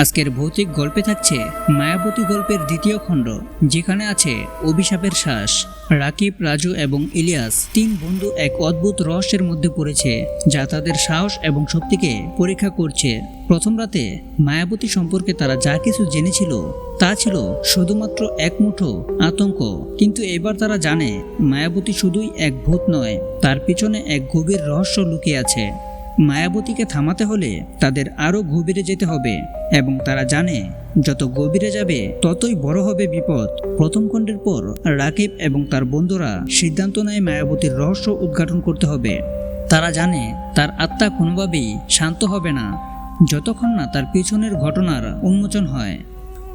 আজকের ভৌতিক গল্পে থাকছে মায়াবতী গল্পের দ্বিতীয় খণ্ড, যেখানে আছে অভিশাপের শ্বাস, রাকিব, রাজু এবং ইলিয়াস, তিন বন্ধু এক অদ্ভুত রহস্যের মধ্যে পড়েছে, যা তাদের সাহস এবং শক্তিকে পরীক্ষা করছে। প্রথম রাতে মায়াবতী সম্পর্কে তারা যা কিছু জেনেছিল, তা ছিল শুধুমাত্র এক মুঠো আতঙ্ক। কিন্তু এবার তারা জানে মায়াবতী শুধুই এক ভূত নয়, তার পিছনে এক গভীর রহস্য লুকিয়ে আছে। মায়াবতীকে থামাতে হলে তাদের আরও গভীরে যেতে হবে এবং তারা জানে, যত গভীরে যাবে, ততই বড় হবে বিপদ। প্রথম খণ্ডের পর রাকিব এবং তার বন্ধুরা সিদ্ধান্ত নেয় মায়াবতীর রহস্য উদ্ঘাটন করতে হবে। তারা জানে, তার আত্মা কোনোভাবেই শান্ত হবে না। যতক্ষণ না তার পিছনের ঘটনার উন্মোচন হয়।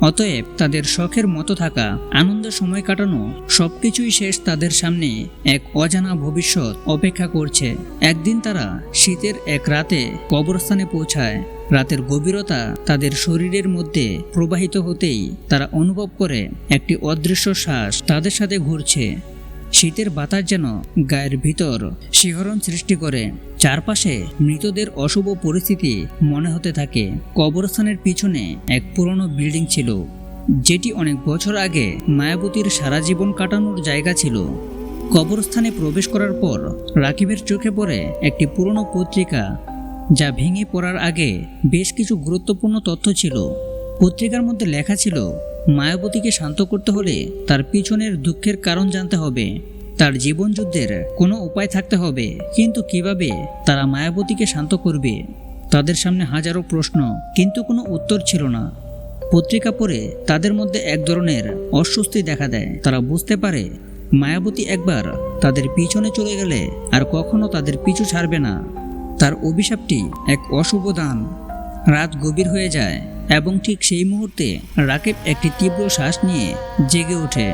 অতএব তাদের শখের মতো থাকা, আনন্দ সময় কাটানো সবকিছুই শেষ তাদের সামনে এক অজানা ভবিষ্যৎ অপেক্ষা করছে। একদিন তারা শীতের এক রাতে কবরস্থানে পৌঁছায়। রাতের গভীরতা তাদের শরীরের মধ্যে প্রবাহিত হতেই তারা অনুভব করে একটি অদৃশ্য শ্বাস তাদের সাথে ঘুরছে। শীতের বাতাস যেন গায়ের ভিতর শিহরণ সৃষ্টি করে। চারপাশে মৃতদের অশুভ পরিস্থিতি মনে হতে থাকে। কবরস্থানের পিছনে এক পুরনো বিল্ডিং ছিল, যেটি অনেক বছর আগে মায়াবতীর সারা জীবন কাটানোর জায়গা ছিল। কবরস্থানে প্রবেশ করার পর রাকিবের চোখে পড়ে একটি পুরনো পত্রিকা, যা ভেঙে পড়ার আগে বেশ কিছু গুরুত্বপূর্ণ তথ্য ছিল। পত্রিকার মধ্যে লেখা ছিল, মায়াবতীকে শান্ত করতে হলে তার পিছনের দুঃখের কারণ জানতে হবে। তার জীবনযুদ্ধের কোনো উপায় থাকতে হবে। কিন্তু কীভাবে তারা মায়াবতীকে শান্ত করবে? তাদের সামনে হাজারো প্রশ্ন, কিন্তু কোনো উত্তর ছিল না। পত্রিকা পড়ে তাদের মধ্যে এক ধরনের অস্বস্তি দেখা দেয়। তারা বুঝতে পারে, মায়াবতী একবার তাদের পিছনে চলে গেলে আর কখনো তাদের পিছু ছাড়বে না। তার অভিশাপটি এক অশুভ দান। রাত গভীর হয়ে যায় এবং ঠিক সেই মুহূর্তে রাকিব একটি তীব্র শ্বাস নিয়ে জেগে ওঠে।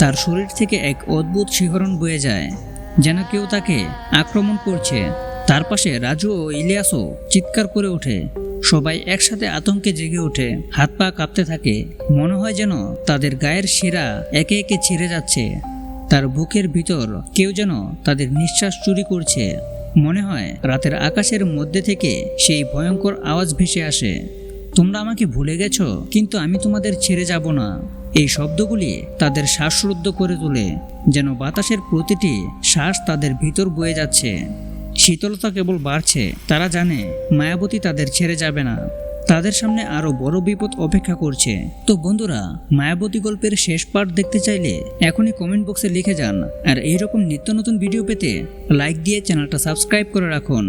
তার শরীর থেকে এক অদ্ভুত শিহরণ বয়ে যায়, যেন কেউ তাকে আক্রমণ করছে। তার পাশে রাজু ও ইলিয়াসও চিৎকার করে ওঠে। সবাই একসাথে আতঙ্কে জেগে ওঠে। হাত পা কাঁপতে থাকে। মনে হয় যেন তাদের গায়ের শিরা একে একে ছিঁড়ে যাচ্ছে। তার বুকের ভিতর কেউ যেন তাদের নিঃশ্বাস চুরি করছে। মনে হয় রাতের আকাশের মধ্যে থেকে সেই ভয়ঙ্কর আওয়াজ ভেসে আসে। তোমরা আমাকে ভুলে গেছো? কিন্তু আমি তোমাদের ছেড়ে যাব না। এই শব্দগুলি তাদের শ্বাসরুদ্ধ করে তোলে, যেন বাতাসের প্রতিটি শ্বাস তাদের ভিতর বয়ে যাচ্ছে। শীতলতা কেবল বাড়ছে। তারা জানে, মায়াবতী তাদের ছেড়ে যাবে না। তাদের সামনে আরও বড় বিপদ অপেক্ষা করছে। তো বন্ধুরা, মায়াবতী গল্পের শেষ পার্ট দেখতে চাইলে এখনই কমেন্ট বক্সে লিখে যান। আর এইরকম নিত্য নতুন ভিডিও পেতে লাইক দিয়ে চ্যানেলটা সাবস্ক্রাইব করে রাখুন।